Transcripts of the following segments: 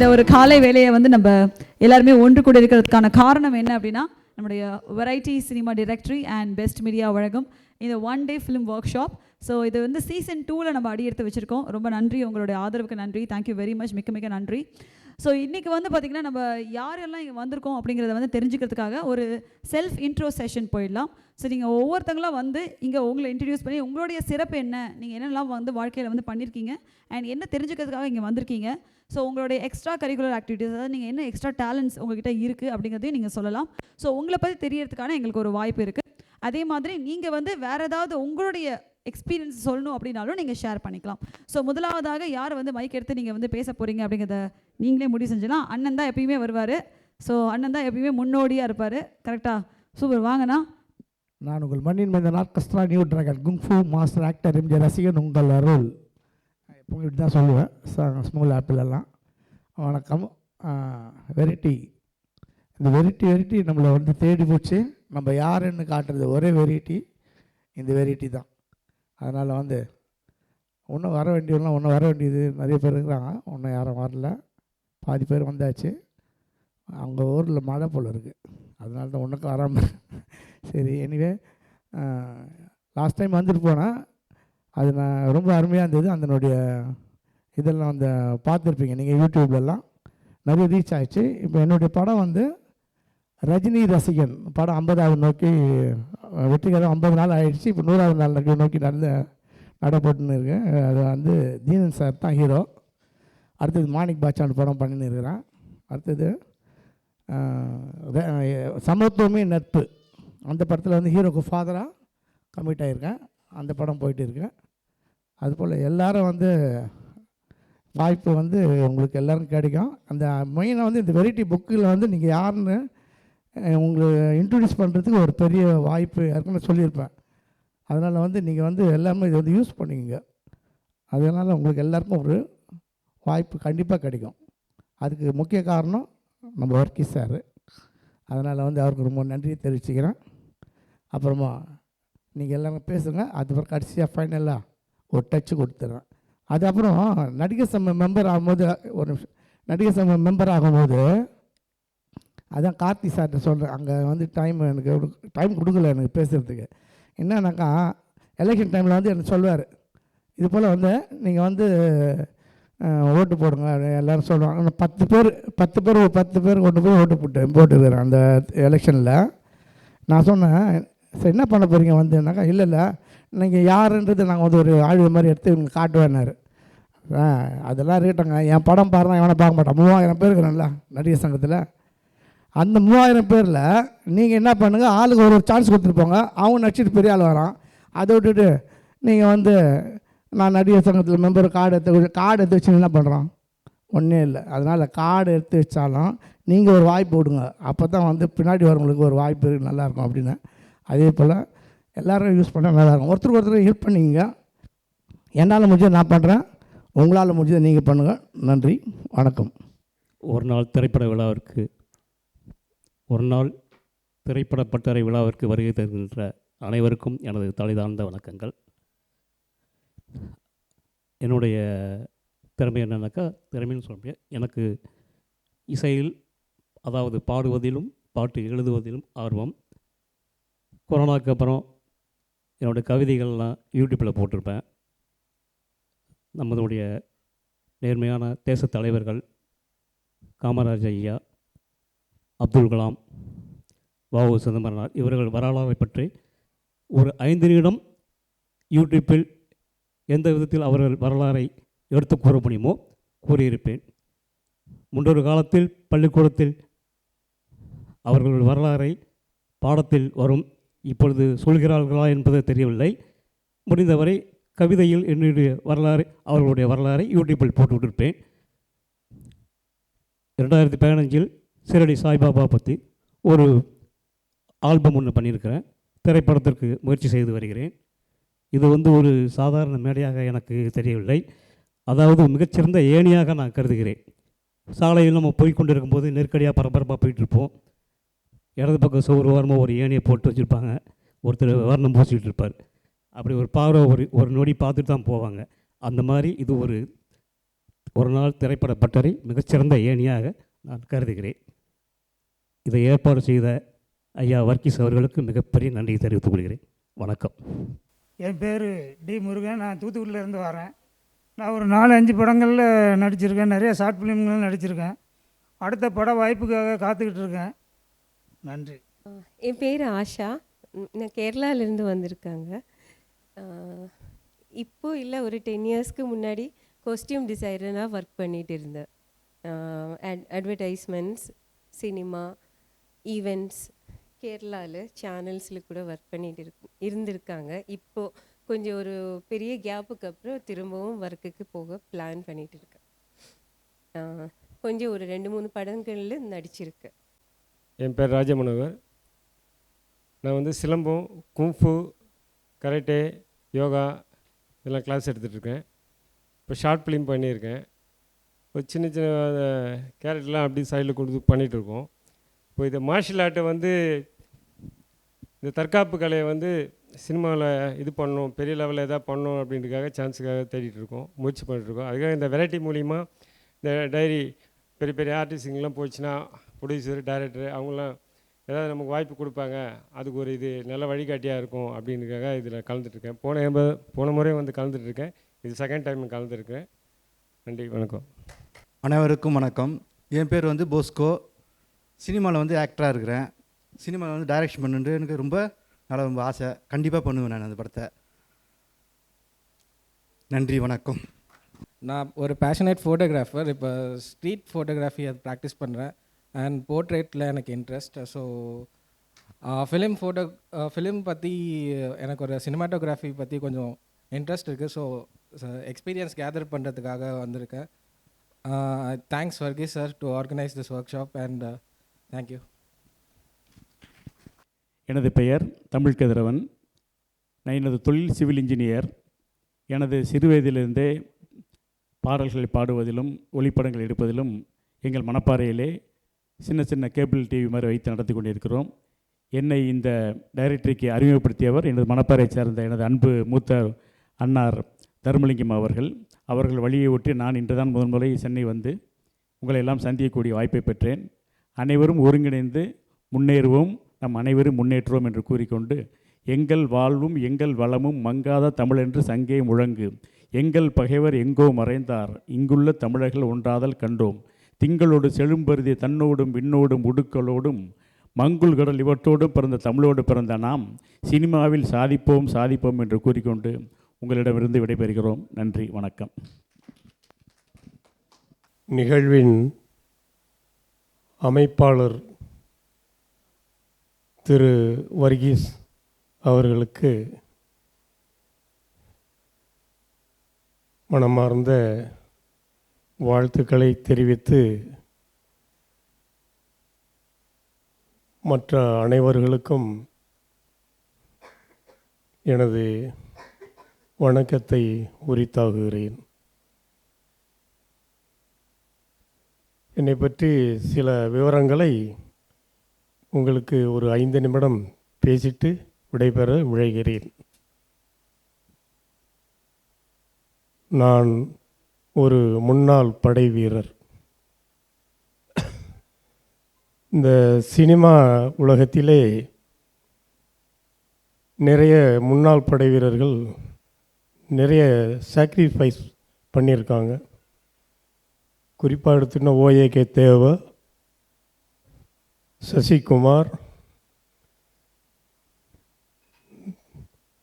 இந்த ஒரு காலை வேலையை வந்து நம்ம எல்லாருமே ஒன்று கூட இருக்கிறதுக்கான காரணம் என்ன அப்படின்னா நம்முடைய variety cinema directory and best media வழங்கும் இந்த one day film workshop so இது வந்து சீசன் டூவில் நம்ம அடி எடுத்து வச்சுருக்கோம். ரொம்ப நன்றி. உங்களுடைய ஆதரவுக்கு நன்றி. தேங்க்யூ வெரி மச் மிக்க மிக்க நன்றி. ஸோ இன்றைக்கி வந்து பார்த்திங்கன்னா நம்ம யாரெல்லாம் இங்கே வந்திருக்கோம் அப்படிங்கிறத வந்து தெரிஞ்சுக்கிறதுக்காக ஒரு செல்ஃப் இன்ட்ரோ செஷன் போயிடலாம். ஸோ நீங்கள் ஒவ்வொருத்தங்களாம் வந்து இங்கே உங்களை இன்ட்ரடியூஸ் பண்ணி உங்களுடைய சிறப்பு என்ன? நீங்கள் என்னெல்லாம் வந்து வாழ்க்கையில் வந்து பண்ணியிருக்கீங்க அண்ட் என்ன தெரிஞ்சுக்கிறதுக்காக இங்கே வந்திருக்கீங்க? ஸோ உங்களுடைய எக்ஸ்ட்ரா கரிக்குலர் ஆக்டிவிட்டீஸ் அதாவது நீங்கள் என்ன எக்ஸ்ட்ரா டேலண்ட்ஸ் உங்ககிட்ட இருக்குது அப்படிங்கிறதையும் நீங்கள் சொல்லலாம். ஸோ உங்களை பற்றி தெரியறதுக்கான எங்களுக்கு ஒரு வாய்ப்பு இருக்குது அதே மாதிரி நீங்கள் வந்து வேறு ஏதாவது உங்களுடைய எக்ஸ்பீரியன்ஸ் சொல்லணும் அப்படின்னாலும் நீங்கள் ஷேர் பண்ணிக்கலாம். ஸோ முதலாவதாக யார் வந்து மைக் எடுத்து நீங்கள் வந்து பேச போகிறீங்க அப்படிங்கிறத நீங்களே முடிவு செஞ்சலாம் அண்ணன் தான் எப்பயுமே வருவார். ஸோ அண்ணன் தான் எப்பயுமே முன்னோடியாக இருப்பார். கரெக்டாக சூப்பர் வாங்கண்ணா நான் உங்கள் மண்ணின் மீது நாட்கஸ்ட்ரா new dragon kung fu master actor MG ரசிகன் உங்கள் அருள். எப்பவும் இப்படி தான் சொல்லுவேன். ஸ்மால் ஆப்பிள் எல்லாம். வணக்கம். வெரைட்டி இந்த வெரைட்டி வெரைட்டி நம்மளை வந்து தேடி போச்சு. நம்ம யாருன்னு காட்டுறது ஒரே வெரைட்டி இந்த வெரைட்டி தான். அதனால் வந்து ஒன்றும் வர வேண்டியவங்களாம் ஒன்றும் வர வேண்டியது. நிறைய பேர் இருக்கிறாங்க. ஒன்றும் யாரும் வரல. பாதி பேர் வந்தாச்சு. அவங்க ஊரில் மழை போல் இருக்குது அதனால தான் ஒன்றுக்கும் வராமல் சரி எனிவே லாஸ்ட் டைம் வந்துட்டு போனேன் அது நான் ரொம்ப அருமையாக இருந்தது. அதனுடைய இதெல்லாம் அந்த பார்த்துருப்பீங்க. நீங்கள் யூடியூப்லலாம் நிறைய ரீச் ஆகிடுச்சு இப்போ என்னுடைய படம் வந்து ரஜினி ரசிகன் படம் ஐம்பதாவது நோக்கி வெற்றிகரம் ஐம்பது நாள் ஆகிடுச்சு இப்போ நூறாவது நாள் நோக்கி நோக்கி நடந்து நடப்பட்டுன்னு இருக்கேன். அது வந்து தீனன் சார் தான் ஹீரோ அடுத்தது மாணிக் பாச்சான் படம் பண்ணின்னு இருக்கிறான். அடுத்தது சமத்துவமே நட்பு. அந்த படத்தில் வந்து ஹீரோக்கு ஃபாதராக கம்மிட் ஆகியிருக்கேன் அந்த படம் போயிட்டு இருக்கேன். அதுபோல் எல்லாரும் வந்து வாய்ப்பு வந்து உங்களுக்கு எல்லோரும் கிடைக்கும். அந்த மெயினாக வந்து இந்த வெரைட்டி புக்கில் வந்து நீங்கள் யாருன்னு உங்களை இன்ட்ரடியூஸ் பண்ணுறதுக்கு ஒரு பெரிய வாய்ப்பு ஏற்கனவே சொல்லியிருப்பேன். அதனால் வந்து நீங்கள் வந்து எல்லாமே இதை வந்து யூஸ் பண்ணிக்கங்க. அதனால் உங்களுக்கு எல்லாருக்கும் ஒரு வாய்ப்பு கண்டிப்பாக கிடைக்கும். அதுக்கு முக்கிய காரணம் நம்ம ஒர்க்கி சார். அதனால் வந்து அவருக்கு ரொம்ப நன்றியை தெரிவிச்சுக்கிறேன். அப்புறமா நீங்கள் எல்லாமே பேசுங்க. அதுக்கப்புறம் கடைசியாக ஃபைனலாக ஒரு டச்சு கொடுத்துட்றேன் அதுக்கப்புறம் நடிகர் சம்ம மெம்பர் ஆகும்போது ஒரு நிமிஷம். நடிகர் சம்ம மெம்பர் ஆகும்போது அதான் கார்த்தி சார்கிட்ட சொல்கிறேன் அங்கே வந்து டைம் எனக்கு டைம் கொடுக்கல எனக்கு பேசுகிறதுக்கு என்னன்னாக்கா எலெக்ஷன் டைமில் வந்து எனக்கு சொல்வார். இது போல் வந்து நீங்கள் வந்து ஓட்டு போடுங்க. எல்லோரும் சொல்லுவாங்க. ஆனால் பத்து பேர் பத்து பேர் ஒரு பத்து பேர் கொண்டு போய் ஓட்டு போட்டு போட்டுக்கிறேன் அந்த எலெக்ஷனில் நான் சொன்னேன் சரி என்ன பண்ண போகிறீங்க வந்துனாக்கா இல்லை இல்லை. நீங்கள் யாருன்றது நாங்கள் வந்து ஒரு ஆழ்வு மாதிரி எடுத்து இவங்க காட்டுவேன்னாரு. அதெல்லாம் இருக்கட்டங்க என் படம் பாருனா எவனை பார்க்க மாட்டான். மூவாயிரம் பேர் இருக்கிறேன்ல நடிகர் சங்கத்தில். அந்த மூவாயிரம் பேரில் நீங்கள் என்ன பண்ணுங்கள் ஆளுக்கு ஒரு ஒரு சான்ஸ் கொடுத்துருப்போங்க அவங்க நடிச்சிட்டு பெரிய ஆள் வரான். அதை விட்டுட்டு நீங்கள் வந்து நான் நடிகர் சங்கத்தில் மெம்பர் கார்டு எடுத்து கார்டு எடுத்து வச்சு என்ன பண்ணுறோம் ஒன்றும் இல்லை. அதனால் கார்டு எடுத்து வச்சாலும் நீங்கள் ஒரு வாய்ப்பு விடுங்க அப்போ தான் வந்து பின்னாடி வரவங்களுக்கு ஒரு வாய்ப்பு நல்லாயிருக்கும் அப்படின்னு. அதே போல் எல்லோரும் யூஸ் பண்ணால் நல்லாயிருக்கும் ஒருத்தருக்கு ஒருத்தர் ஹெல்ப் பண்ணிங்க என்னால் முடிஞ்சதை நான் பண்ணுறேன் உங்களால் முடிஞ்சதை நீங்கள் பண்ணுங்கள் நன்றி. வணக்கம். ஒரு நாள் திரைப்பட விழாவிற்கு ஒரு நாள் திரைப்பட பட்டறை விழாவிற்கு வருகை தருகின்ற அனைவருக்கும் எனது தலைதாழ்ந்த வணக்கங்கள். என்னுடைய திறமை என்னன்னாக்கா திறமைன்னு சொல்ல எனக்கு இசையில் அதாவது பாடுவதிலும் பாட்டு எழுதுவதிலும் ஆர்வம். கொரோனாக்கு அப்புறம் என்னுடைய கவிதைகள்லாம் யூடியூப்பில் போட்டிருப்பேன். நம்மளுடைய நேர்மையான தேசத் தலைவர்கள் காமராஜ் ஐயா அப்துல் கலாம் வாவு சிதம்பரனார் இவர்கள் வரலாறை பற்றி ஒரு ஐந்து நிமிடம் யூடியூப்பில் எந்த விதத்தில் அவர்கள் வரலாறை எடுத்து கூற முடியுமோ கூறியிருப்பேன். முன்னொரு காலத்தில் பள்ளிக்கூடத்தில் அவர்கள் வரலாறை பாடத்தில் வரும் இப்பொழுது சொல்கிறார்களா என்பது தெரியவில்லை. முடிந்தவரை கவிதையில் என்னுடைய வரலாறு அவர்களுடைய வரலாறை யூடியூப்பில் போட்டுவிட்டிருப்பேன். ரெண்டாயிரத்தி பதினஞ்சில் சிரடி சாய்பாபா பற்றி ஒரு ஆல்பம் ஒன்று பண்ணியிருக்கிறேன். திரைப்படத்திற்கு முயற்சி செய்து வருகிறேன். இது வந்து ஒரு சாதாரண மேடையாக எனக்கு தெரியவில்லை. அதாவது மிகச்சிறந்த ஏணியாக நான் கருதுகிறேன். சாலையில் நம்ம போய் கொண்டிருக்கும்போது நெருக்கடியாக பரபரப்பாக போயிட்டுருப்போம் இடது பக்கம் சோறு ஓரமாக ஒரு ஏணியை போட்டு வச்சுருப்பாங்க. ஒருத்தர் வர்ணம் பூசிக்கிட்டு இருப்பார். அப்படி ஒரு பார்வை ஒரு ஒரு நொடி பார்த்துட்டு தான் போவாங்க. அந்த மாதிரி இது ஒரு ஒரு நாள் திரைப்பட பட்டறை மிகச்சிறந்த ஏணியாக நான் கருதுகிறேன். இதை ஏற்பாடு செய்த ஐயா வர்க்கீஸ் அவர்களுக்கு மிகப்பெரிய நன்றி தெரிவித்துக் கொள்கிறேன். வணக்கம். என் பேர் டி முருகன். நான் தூத்துக்குடியிலேருந்து வரேன். நான் ஒரு நாலு அஞ்சு படங்களில் நடிச்சிருக்கேன். நிறைய ஷார்ட் ஃபிலிம்களும் நடிச்சிருக்கேன். அடுத்த பட வாய்ப்புக்காக காத்துக்கிட்டு இருக்கேன். நன்றி. என் பேர் ஆஷா. நான் கேரளாலேருந்து வந்திருக்காங்க. ஆஹ், இப்போ இல்லை ஒரு டென் இயர்ஸ்க்கு முன்னாடி காஸ்டியூம் டிசைனராக ஒர்க் பண்ணிட்டு இருந்தேன். அட் அட்வர்டைஸ்மெண்ட்ஸ் சினிமா ஈவெண்ட்ஸ் கேரளாவில் சேனல்ஸில் கூட ஒர்க் பண்ணிட்டு இருக்கு இருந்திருக்காங்க. இப்போது கொஞ்சம் ஒரு பெரிய கேப்புக்கு அப்புறம் திரும்பவும் ஒர்க்குக்கு போக பிளான் பண்ணிகிட்டு இருக்கேன் கொஞ்சம் ஒரு ரெண்டு மூணு படங்களில் நடிச்சிருக்கேன் என் பேர் ராஜமனோகர். நான் வந்து சிலம்பம் கும்ஃபு கராட்டே யோகா இதெல்லாம் கிளாஸ் எடுத்துகிட்ருக்கேன் இப்போ ஷார்ட் ஃபிலிம் பண்ணியிருக்கேன். ஒரு சின்ன சின்ன கேரட்லாம் அப்படி சைடில் கொடுத்து பண்ணிகிட்ருக்கோம் இப்போ இந்த மார்ஷியல் ஆர்ட்டை வந்து இந்த தற்காப்பு கலையை வந்து சினிமாவில் இது பண்ணணும் பெரிய லெவலில் எதாவது பண்ணணும் அப்படின்றதுக்காக சான்ஸுக்காக தேடிட்டுருக்கோம் முயற்சி பண்ணிட்டுருக்கோம். அதுக்காக இந்த வெரைட்டி மூலிமா இந்த டைரி பெரிய பெரிய ஆர்டிஸ்ட்டுங்கெலாம் போச்சுன்னா ப்ரொடியூசர் டைரக்டர் அவங்களாம் ஏதாவது நமக்கு வாய்ப்பு கொடுப்பாங்க அதுக்கு ஒரு இது நல்ல வழிகாட்டியாக இருக்கும் அப்படின்றதுக்காக இதில் கலந்துட்டுருக்கேன். போன எண்பது போன முறையும் வந்து கலந்துட்டுருக்கேன். இது செகண்ட் டைம் கலந்துருக்கேன். நன்றி வணக்கம். அனைவருக்கும் வணக்கம். என் பேர் வந்து போஸ்கோ. சினிமாவில் வந்து ஆக்டராக இருக்கிறேன். சினிமாவில் வந்து டைரக்ஷன் பண்ணுறது எனக்கு ரொம்ப நல்ல ரொம்ப ஆசை. கண்டிப்பாக பண்ணுவேன் நான் அந்த படத்தை. நன்றி வணக்கம். நான் ஒரு பேஷனேட் ஃபோட்டோகிராஃபர் இப்போ ஸ்ட்ரீட் ஃபோட்டோகிராஃபி அது ப்ராக்டிஸ் பண்ணுறேன் அண்ட் போர்ட்ரேட்டில் எனக்கு interest so film photo film பற்றி எனக்கு ஒரு சினிமாட்டோகிராஃபி பற்றி கொஞ்சம் இன்ட்ரெஸ்ட் இருக்குது ஸோ எக்ஸ்பீரியன்ஸ் கேதர் பண்ணுறதுக்காக வந்திருக்கேன். Thanks Varkey sir to organise this workshop and thank you எனது பெயர் தமிழ் கதிரவன். நான் எனது தொழில் சிவில் இன்ஜினியர் எனது சிறுவயதிலிருந்தே பாடல்களை பாடுவதிலும் ஒளிப்படங்கள் எடுப்பதிலும் எங்கள் மணப்பாறையிலே சின்ன சின்ன கேபிள் டிவி மாதிரி வைத்து நடத்தி கொண்டிருக்கிறோம். என்னை இந்த டைரக்டரிக்கு அறிமுகப்படுத்தியவர் எனது மணப்பாறையை சேர்ந்த எனது அன்பு மூத்த அன்னார் தர்மலிங்கம் அவர்கள். அவர்கள் வழியை ஒட்டி நான் இன்றுதான் முதன்முறை முதன் முறை சென்னை வந்து உங்களை எல்லாம் சந்திக்கக்கூடிய வாய்ப்பை பெற்றேன். அனைவரும் ஒருங்கிணைந்து முன்னேறுவோம். நம் அனைவரும் முன்னேற்றுவோம் என்று கூறிக்கொண்டு எங்கள் வாழ்வும் எங்கள் வளமும் மங்காத தமிழென்று சங்கே முழங்கு. எங்கள் பகைவர் எங்கோ மறைந்தார். இங்குள்ள தமிழர்கள் ஒன்றாதல் கண்டோம். திங்களோடு செழும்பருதி தன்னோடும் விண்ணோடும் உடுக்களோடும் மங்குள் கடல் இவற்றோடும் பிறந்த தமிழோடு பிறந்த நாம் சினிமாவில் சாதிப்போம் சாதிப்போம் என்று கூறிக்கொண்டு உங்களிடமிருந்து விடைபெறுகிறோம். நன்றி வணக்கம். நிகழ்வின் அமைப்பாளர் திரு வர்கீஸ் அவர்களுக்கு மனமார்ந்த வாழ்த்துக்களை தெரிவித்து மற்ற அனைவர்களுக்கும் எனது வணக்கத்தை உரித்தாகுகிறேன் என்னை பற்றி சில விவரங்களை உங்களுக்கு ஒரு ஐந்து நிமிடம் பேசிட்டு விடைபெற விழைகிறேன். நான் ஒரு முன்னாள் படை வீரர். இந்த சினிமா உலகத்திலே நிறைய முன்னாள் படை வீரர்கள் நிறைய சாக்ரிஃபைஸ் பண்ணியிருக்காங்க. குறிப்பாக எடுத்துன்னா ஓஏகே தேவ சசிகுமார்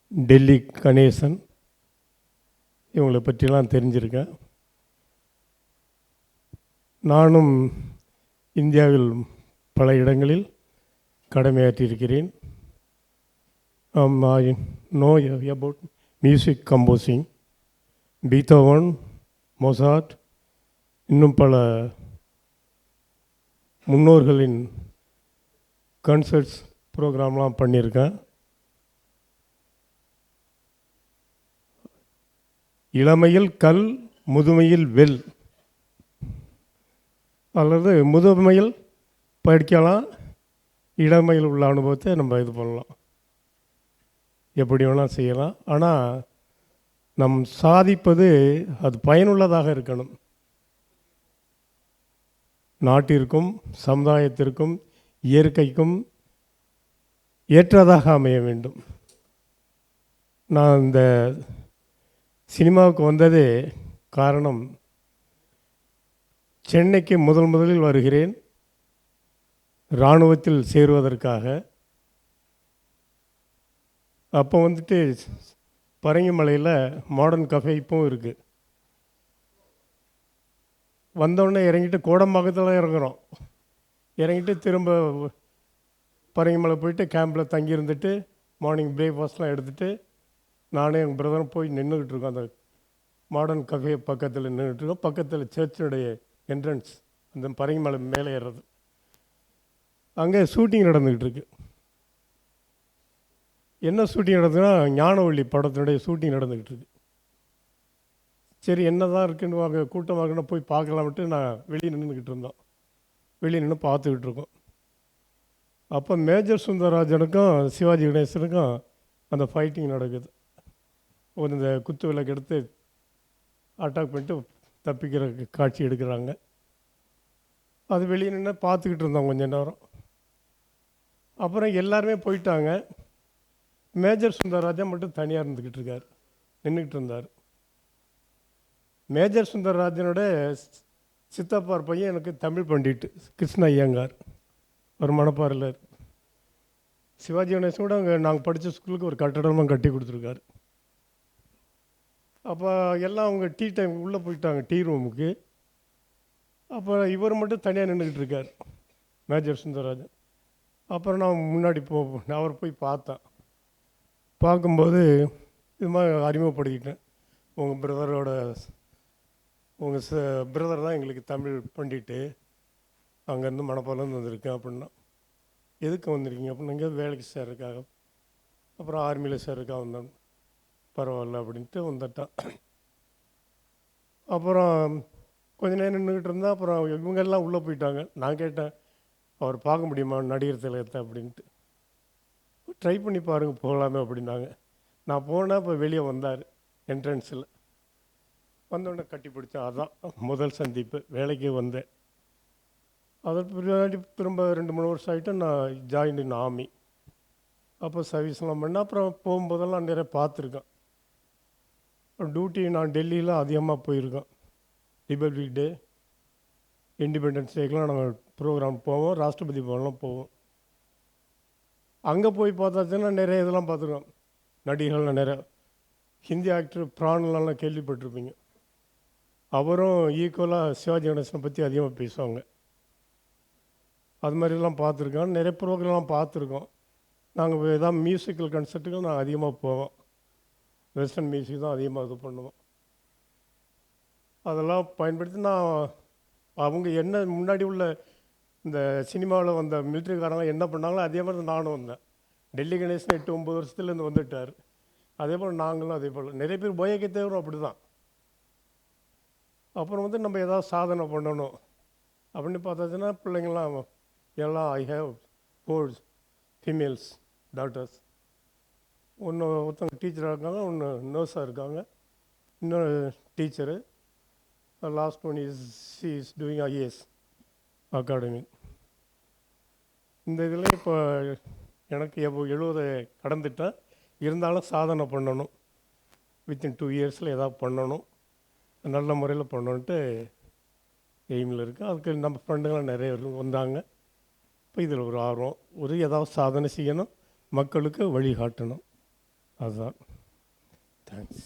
டெல்லி கணேசன் இவங்களை பற்றிலாம் தெரிஞ்சிருக்கேன். நானும் இந்தியாவில் பல இடங்களில் கடமையாற்றியிருக்கிறேன். I know about music composing Beethoven Mozart இன்னும் பல முன்னோர்களின் கன்சர்ட்ஸ் ப்ரோக்ராம்லாம் பண்ணியிருக்கேன். இளமையில் கல் முதுமையில் வெல். அல்லது முதுமையில் படிக்கலாம் இளமையில் உள்ள அனுபவத்தை நம்ம இது பண்ணலாம். எப்படி வேணால் செய்யலாம். ஆனால் நம் சாதிப்பது அது பயனுள்ளதாக இருக்கணும். நாட்டிற்கும் சமுதாயத்திற்கும் இயற்கைக்கும் ஏற்றதாக அமைய வேண்டும். நான் இந்த சினிமாவுக்கு வந்ததே காரணம் சென்னைக்கு முதல் முதலில் வருகிறேன். இராணுவத்தில் சேருவதற்காக அப்போ வந்துட்டு பரங்கிமலையில் மாடர்ன் கஃபே இப்போவும் இருக்குது வந்தோடனே இறங்கிட்டு கோடம்பாக்கத்தில் இறங்குறோம். இறங்கிட்டு திரும்ப பரங்கிமலை போயிட்டு கேம்பில் தங்கி இருந்துட்டு மார்னிங் பிரேக்ஃபாஸ்ட்லாம் எடுத்துகிட்டு நானே எங்கள் பிரதரும் போய் நின்றுக்கிட்டு இருக்கோம். அந்த மாடர்ன் கஃபே பக்கத்தில் நின்றுட்டு இருக்கோம். பக்கத்தில் சர்ச்சினுடைய என்ட்ரன்ஸ் அந்த பரங்கிமலை மேலே ஏறுறது. அங்கே ஷூட்டிங் நடந்துக்கிட்டு இருக்குது என்ன ஷூட்டிங் நடக்குதுன்னா ஞானவள்ளி படத்தினுடைய ஷூட்டிங் நடந்துக்கிட்டு இருக்கு. சரி என்ன தான் இருக்குன்னு அங்கே கூட்டமாக இருக்குன்னு போய் பார்க்கலாம்ட்டு நான் வெளியே நின்றுக்கிட்டு இருந்தோம். வெளியே நின்று பார்த்துக்கிட்டு இருக்கோம். அப்போ மேஜர் சுந்தரராஜனுக்கும் சிவாஜி கணேசனுக்கும் அந்த ஃபைட்டிங் நடக்குது. ஒரு இந்த குத்து விளக்கு எடுத்து அட்டாக் பண்ணிட்டு தப்பிக்கிற காட்சி எடுக்கிறாங்க. அது வெளியே நின்று பார்த்துக்கிட்டு இருந்தோம் கொஞ்ச நேரம். அப்புறம் எல்லாருமே போயிட்டாங்க. மேஜர் சுந்தரராஜா மட்டும் தனியாக இருந்துக்கிட்டு இருக்கார். நின்றுக்கிட்டு இருந்தார். மேஜர் சுந்தரராஜனோட சித்தப்பார் பையன் எனக்கு தமிழ் பண்டிட்டு கிருஷ்ண ஐயங்கார். ஒரு மணப்பாறையில் சிவாஜி கணேசன் கூட அங்கே நாங்கள் படித்த ஸ்கூலுக்கு ஒரு கட்டடமாக கட்டி கொடுத்துருக்காரு. அப்போ எல்லாம் அவங்க டீ டைம் உள்ளே போயிட்டாங்க டீ ரூமுக்கு. அப்போ இவர் மட்டும் தனியாக நின்றுக்கிட்டு இருக்கார் மேஜர் சுந்தரராஜன். அப்புறம் நான் முன்னாடி போ நான் அவர் போய் பார்த்தேன். பார்க்கும்போது இது மாதிரி அறிமுகப்படுத்திட்டேன் உங்கள் பிரதரோட உங்கள் ச பிரதர் தான் எங்களுக்கு தமிழ் பண்டிட்டு அங்கேருந்து மணப்பாலேருந்து வந்திருக்கேன் அப்படின்னா. எதுக்கு வந்திருக்கீங்க அப்படின்னா இங்கே வேலைக்கு சேர்றதுக்காக அப்புறம் ஆர்மியில் சேர்றதுக்காக வந்தேன். பரவாயில்ல அப்படின்ட்டு வந்துட்டான். அப்புறம் கொஞ்ச நேரம் நின்றுக்கிட்டு இருந்தால் அப்புறம் இவங்கெல்லாம் உள்ளே போயிட்டாங்க. நான் கேட்டேன் அவர் பார்க்க முடியுமா? நடிகர் திலகத்தை அப்படின்ட்டு. ட்ரை பண்ணி பாருங்கள் போகலாமே அப்படின்னாங்க. நான் போனால் இப்போ வெளியே வந்தார் என்ட்ரன்ஸில் வந்தோடனே கட்டி பிடிச்சேன் அதான் முதல் சந்திப்பு வேலைக்கு வந்தேன். அதற்கு பின்னாடி திரும்ப ரெண்டு மூணு வருஷம் ஆகிட்டு நான் ஜாயின் இன் ஆர்மி அப்போ சர்வீஸ்லாம் பண்ணேன் அப்புறம் போகும்போதெல்லாம் நிறைய பார்த்துருக்கேன். டியூட்டி நான் டெல்லியில் அதிகமாக போயிருக்கேன். ரிபப்ளிக் டே இண்டிபெண்டன்ஸ் டேக்கெலாம் நாங்கள் ப்ரோக்ராம் போவோம் ராஷ்டிரபதி பவன்லாம் போவோம். அங்கே போய் பார்த்தாச்சுன்னா நிறைய இதெல்லாம் பார்த்துருக்கோம். நடிகர்கள்லாம் நிறைய. ஹிந்தி ஆக்டர் பிரான்லாம் கேள்விப்பட்டிருப்பீங்க. அவரும் ஈக்குவலாக சிவாஜி கணேசனை பற்றி அதிகமாக பேசுவாங்க. அது மாதிரிலாம் பார்த்துருக்கோம். நிறைய ப்ரோக்ராம்லாம் பார்த்துருக்கோம். நாங்கள் ஏதாவது மியூசிக்கல் கன்சர்ட்டுக்கு நான் அதிகமாக போவோம். வெஸ்டர்ன் மியூசிக் தான் அதிகமாக இது பண்ணுவோம். அதெல்லாம் பயன்படுத்தி நான் அவங்க என்ன முன்னாடி உள்ள இந்த சினிமாவில் வந்த மிலிட்ரிக்காரங்க என்ன பண்ணாங்களோ அதே மாதிரி நானும் வந்தேன். டெல்லி கணேசன் எட்டு ஒம்பது வருஷத்துலேருந்து வந்துட்டார். அதே போல் நாங்களும் அதே போல். நிறைய பேர் போயக்கே தேவரும் அப்படி தான் அப்புறம் வந்து நம்ம ஏதாவது சாதனை பண்ணணும் அப்படின்னு பார்த்தாச்சுன்னா பிள்ளைங்களாம் எல்லாம் I have four females doctors ஒன்று ஒருத்தவங்க டீச்சராக இருக்காங்க ஒன்று நர்ஸாக இருக்காங்க. இன்னொரு teacher last one is she is doing IAS academy இந்த இதில் இப்போ எனக்கு எவ்வளோ எழுபது கடந்துட்டேன் இருந்தாலும் சாதனை பண்ணணும். வித்தின் டூ இயர்ஸில் ஏதாவது பண்ணணும். நல்ல முறையில் பண்ணணுன்ட்டு எய்மில் இருக்குது அதுக்கு நம்ம ஃப்ரெண்டுங்களாம் நிறைய வந்தாங்க. இப்போ இதில் ஒரு ஆர்வம். ஒரு ஏதாவது சாதனை செய்யணும். மக்களுக்கு வழிகாட்டணும் அதுதான். Thanks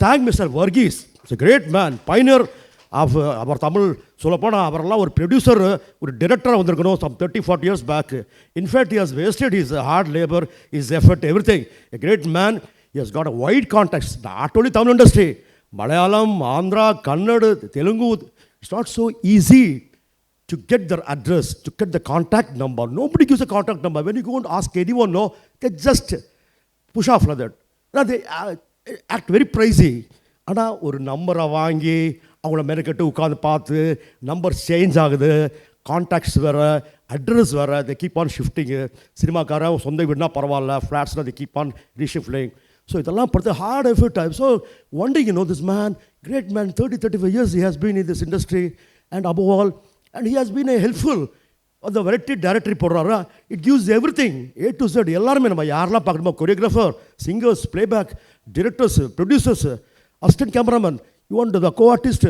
thank mister Varghese it's great man pioneer அவர் தமிழ் சொல்லப்போனால் அவரெல்லாம் ஒரு ப்ரொடியூசர் ஒரு டிரெக்டராக வந்திருக்கணும் some thirty forty years back in fact is wasted is hard labour is effort everything a great man is got a wide contacts not only Tamil industry Malayalam Andhra Kannada Telugu it's not so easy to get their address, to get the contact number. Nobody gives a contact number. When you go and ask anyone, no, they just push off like that. Now they uh, act very pricey. ஆனால் ஒரு நம்பரை வாங்கி அவங்கள மெருக்கட்டு உட்காந்து பார்த்து number change ஆகுது contacts வேறு அட்ரஸ் வேறு த கீப் ஆன் ஷிஃப்டிங்கு சினிமாக்காரன் சொந்த வீடுனா பரவாயில்ல ஃப்ளாட்ஸில் they keep on reshifting so இதெல்லாம் படுத்து ஹார்ட் எஃபர்ட் ஆகும் so one you know this man great man thirty thirty five years he has been in this industry and above all and he has been a helpful அந்த variety directory போடுறாரா. It gives everything A to Z எல்லாருமே நம்ம யாரெல்லாம் பார்க்கணுமோ choreographer singers playback directors producers assistant cameraman You want the go artist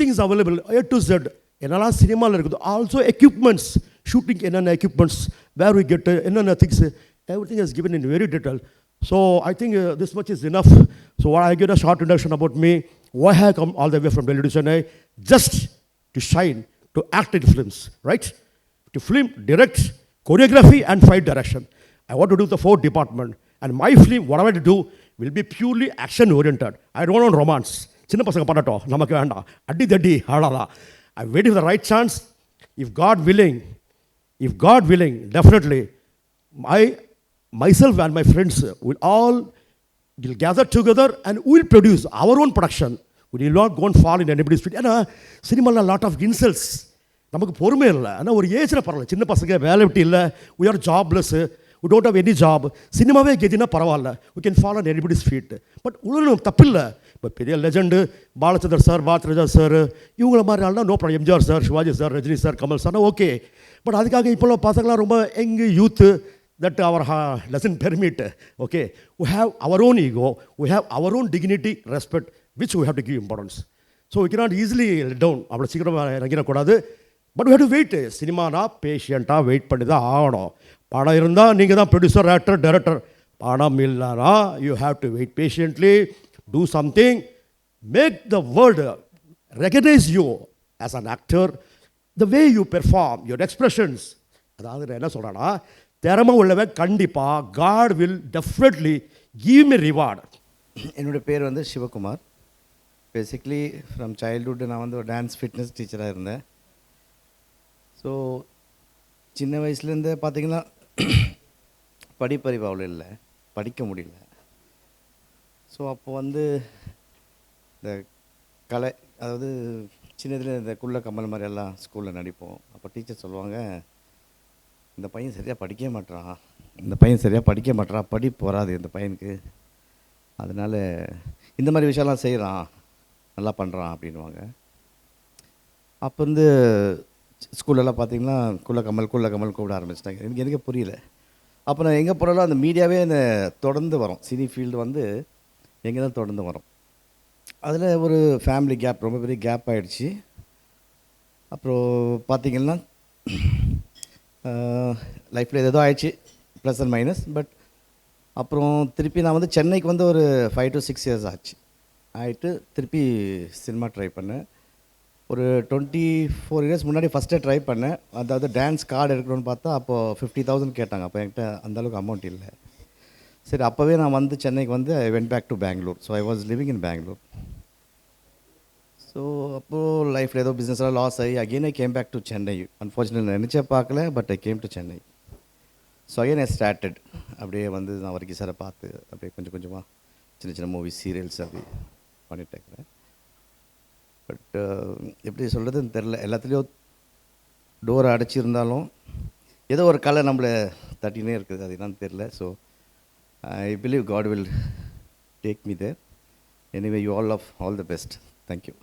everything is available A to Z என்னெல்லாம் சினிமாவில் இருக்குது also equipments shooting என்னென்ன equipments where we get என்னென்ன things everything is given in very detail. So I think uh, this much is enough. So what I give a short introduction about me, why I have come all the way from Delhi to Chennai, just to shine, to act in films, right? To film, direct, choreography and fight direction. I want to do the fourth department. And my film, whatever I do, will be purely action oriented. I don't want romance. சின்ன பசங்க பண்ணட்டும் நமக்கு வேண்டாம் அடி தட்டி அழாதா I wait for the right chance if God willing if God willing definitely my myself and my friends will all will gather together and will produce our own production will not gone fall in anybody speed ஏன்னா சினிமாவில் lot of insults நமக்கு பொறுமை இல்லை ஆனால் ஒரு ஏஜில் பரவாயில்ல சின்ன பசங்க வேலை விட்டு இல்லை உயர் jobless you don't have any job சினிமாவே கெதினா பரவாயில்ல you can follow anybody's feet but உள்ள தப்பில்லை இப்போ பெரிய legend Balachander sir Bharathiraja sir இவங்கள மாதிரி ஆள்னா no problem MGR sir Sivaji sir Rajini sir Kamal சார்னா ஓகே பட் அதுக்காக இப்போல்லாம் பசங்களாம் ரொம்ப எங்கு youth that our ha lesson permit okay we have our own ego we have our own dignity respect which we have to give importance so we cannot easily down அவ்வளோ சீக்கிரமாக இறங்கிடக்கூடாது but we have to wait சினிமானா பேஷியண்ட்டாக wait பண்ணி தான் ஆகணும் படம் இருந்தால் நீங்கள் தான் ப்ரொடியூசர் ஆக்டர் டைரக்டர் பணம் இல்லைனா you have to wait patiently do something make the world recognise you as an actor the way you perform your expressions அதாவது நான் என்ன சொல்கிறேன்னா திறமை உள்ளவன் கண்டிப்பாக God will definitely give me reward என்னுடைய பேர் வந்து சிவகுமார். பேசிக்லி ஃப்ரம் சைல்ட்ஹுட் நான் வந்து ஒரு டான்ஸ் ஃபிட்னஸ் டீச்சராக இருந்தேன். ஸோ சின்ன வயசுலேருந்தே பார்த்தீங்கன்னா படிப்பறிவு அவ்வளோ இல்லை. படிக்க முடியல. ஸோ அப்போ வந்து இந்த கலை அதாவது சின்னதில் இந்த குள்ள கமல் மாதிரி எல்லாம் ஸ்கூலில் நடிப்போம். அப்போ டீச்சர் சொல்லுவாங்க இந்த பையன் சரியாக படிக்கவே மாட்றான். இந்த பையன் சரியாக படிக்க மாட்டான் படிப்பு வராது இந்த பையனுக்கு. அதனால் இந்த மாதிரி விஷயம்லாம் செய்கிறான் நல்லா பண்ணுறான் அப்படின்வாங்க அப்போ வந்து ஸ்கூல்லலாம் பார்த்தீங்கன்னா குள்ள கமல் குள்ள கமல் கூப்பிட ஆரம்பிச்சிட்டாங்க. எனக்கு எனக்கே புரியல. அப்போ நான் எங்கே போனாலும் அந்த மீடியாவே அந்த தொடர்ந்து வரும். சினி ஃபீல்டு வந்து எங்கே தான் தொடர்ந்து வரும். அதில் ஒரு ஃபேமிலி கேப் ரொம்ப பெரிய கேப் ஆகிடுச்சு அப்புறம் பார்த்தீங்கன்னா லைஃப்பில் ஏதோ ஆயிடுச்சு ப்ளஸ் அண்ட் மைனஸ் பட் அப்புறம் திருப்பி நான் வந்து சென்னைக்கு வந்து ஒரு ஃபைவ் டு சிக்ஸ் இயர்ஸ் ஆச்சு. ஆகிட்டு திருப்பி சினிமா ட்ரை பண்ணேன். ஒரு டுவெண்ட்டி ஃபோர் இயர்ஸ் முன்னாடி ஃபஸ்ட்டே ட்ரை பண்ணேன். அதாவது டான்ஸ் கார்டு எடுக்கணும்னு பார்த்தா அப்போது ஃபிஃப்டி தௌசண்ட் கேட்டாங்க. அப்போ என்கிட்ட அந்தளவுக்கு அமௌண்ட் இல்லை. சரி அப்போவே நான் வந்து சென்னைக்கு வந்து I went back to Bangalore so I was living in Bangalore so அப்போது லைஃப்பில் ஏதோ பிஸ்னஸ்லாம் லாஸ் ஆகி again I came back to Chennai unfortunate நினச்சே பார்க்கல but I came to Chennai so again I started அப்படியே வந்து நான் வரைக்கும் சாரை பார்த்து அப்படியே கொஞ்சம் கொஞ்சமாக சின்ன சின்ன மூவிஸ் சீரியல்ஸ் அப்படி பண்ணிட்டு இருக்கிறேன். பட் uh, எப்படி சொல்கிறதுன்னு தெரில எல்லாத்துலேயும் டோரை அடைச்சிருந்தாலும் ஏதோ ஒரு கலை நம்மளை தட்டினே இருக்குது. அது என்னன்னு தெரில so I believe God will take me there anyway you all of all the best thank you